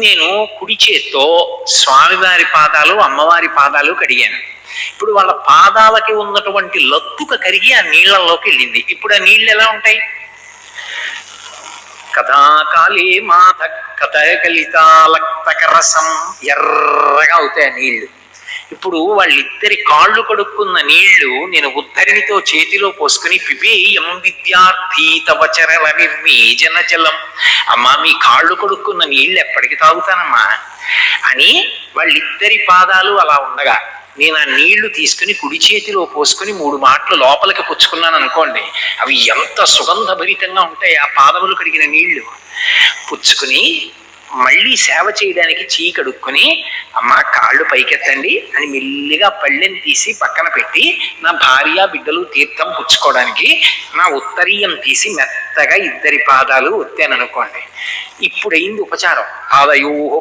నేను కుడి చేత్తో స్వామివారి పాదాలు అమ్మవారి పాదాలు కడిగాను. ఇప్పుడు వాళ్ళ పాదాలకి ఉన్నటువంటి లత్తుక కరిగి ఆ నీళ్ళలోకి వెళ్ళింది. ఇప్పుడు ఆ నీళ్ళు ఎలా ఉంటాయి? కథాకాలే మాత కథకలితాలక్తకరసం ఎర్రగా అవుతాయి ఆ నీళ్ళు ఇప్పుడు వాళ్ళిద్దరి కాళ్ళు కడుక్కున్న నీళ్ళు నేను ఉద్ధరిణితో చేతిలో పోసుకుని పిబేయం విద్యార్థి తవ చరల జలం. అమ్మా మీ కాళ్ళు కడుక్కున్న నీళ్ళు ఎప్పటికి తాగుతానమ్మా? అని వాళ్ళిద్దరి పాదాలు అలా ఉండగా నేను ఆ నీళ్ళు తీసుకుని కుడి చేతిలో పోసుకుని మూడు మాటలు లోపలికి పుచ్చుకున్నాను అనుకోండి అవి ఎంత సుగంధభరితంగా ఉంటాయి ఆ పాదములు కడిగిన నీళ్ళు. పుచ్చుకుని మళ్ళీ సేవ చేయడానికి చీ కడుక్కొని అమ్మ కాళ్ళు పైకెత్తండి అని మెల్లిగా పళ్ళెని తీసి పక్కన పెట్టి నా భార్య బిడ్డలు తీర్థం పుచ్చుకోవడానికి నా ఉత్తరీయం తీసి మెత్తగా ఇద్దరి పాదాలు ఒత్తాననుకోండి. ఇప్పుడైంది ఉపచారం. పాదయోహ